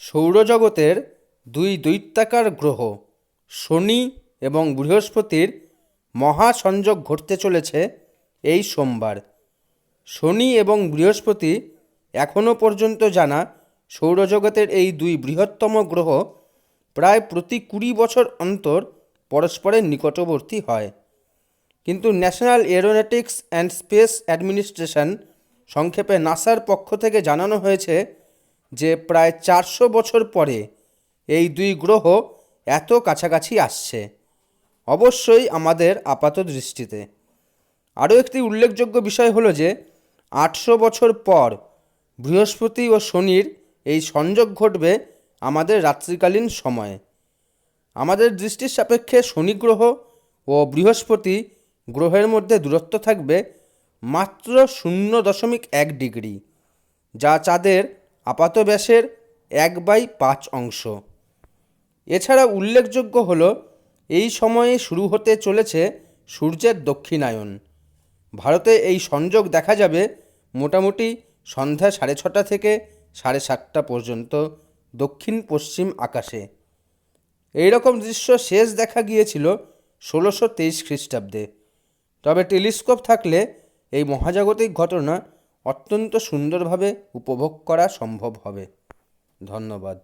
সৌরজগতের দুই দৈত্যাকার গ্রহ, শনি এবং বৃহস্পতির মহাসংযোগ ঘটতে চলেছে এই সোমবার। শনি এবং বৃহস্পতি এখনও পর্যন্ত জানা সৌরজগতের এই দুই বৃহত্তম গ্রহ প্রায় প্রতি কুড়ি বছর অন্তর পরস্পরের নিকটবর্তী হয়। কিন্তু National Aeronautics and Space Administration সংক্ষেপে নাসার পক্ষ থেকে জানানো হয়েছে যে প্রায় চারশো বছর পরে এই দুই গ্রহ এত কাছাকাছি আসছে। অবশ্যই আমাদের আপাত দৃষ্টিতে। আরও একটি উল্লেখযোগ্য বিষয় হলো যে, আটশো বছর পর বৃহস্পতি ও শনির এই সংযোগ ঘটবে আমাদের রাত্রিকালীন সময়ে। আমাদের দৃষ্টির সাপেক্ষে শনি গ্রহ ও বৃহস্পতি গ্রহের মধ্যে দূরত্ব থাকবে মাত্র শূন্য দশমিক এক ডিগ্রি, যা চাঁদের আপাত ব্যাসের এক বাই পাঁচ অংশ। এছাড়া উল্লেখযোগ্য হল, এই সময়ে শুরু হতে চলেছে সূর্যের দক্ষিণায়ন। ভারতে এই সংযোগ দেখা যাবে মোটামুটি সন্ধ্যা সাড়ে ছটা থেকে সাড়ে সাতটা পর্যন্ত দক্ষিণ পশ্চিম আকাশে। এই রকম দৃশ্য শেষ দেখা গিয়েছিল ষোলোশো তেইশ খ্রিস্টাব্দে। তবে টেলিস্কোপ থাকলে এই মহাজাগতিক ঘটনা অত্যন্ত সুন্দরভাবে উপভোগ করা সম্ভব হবে। ধন্যবাদ।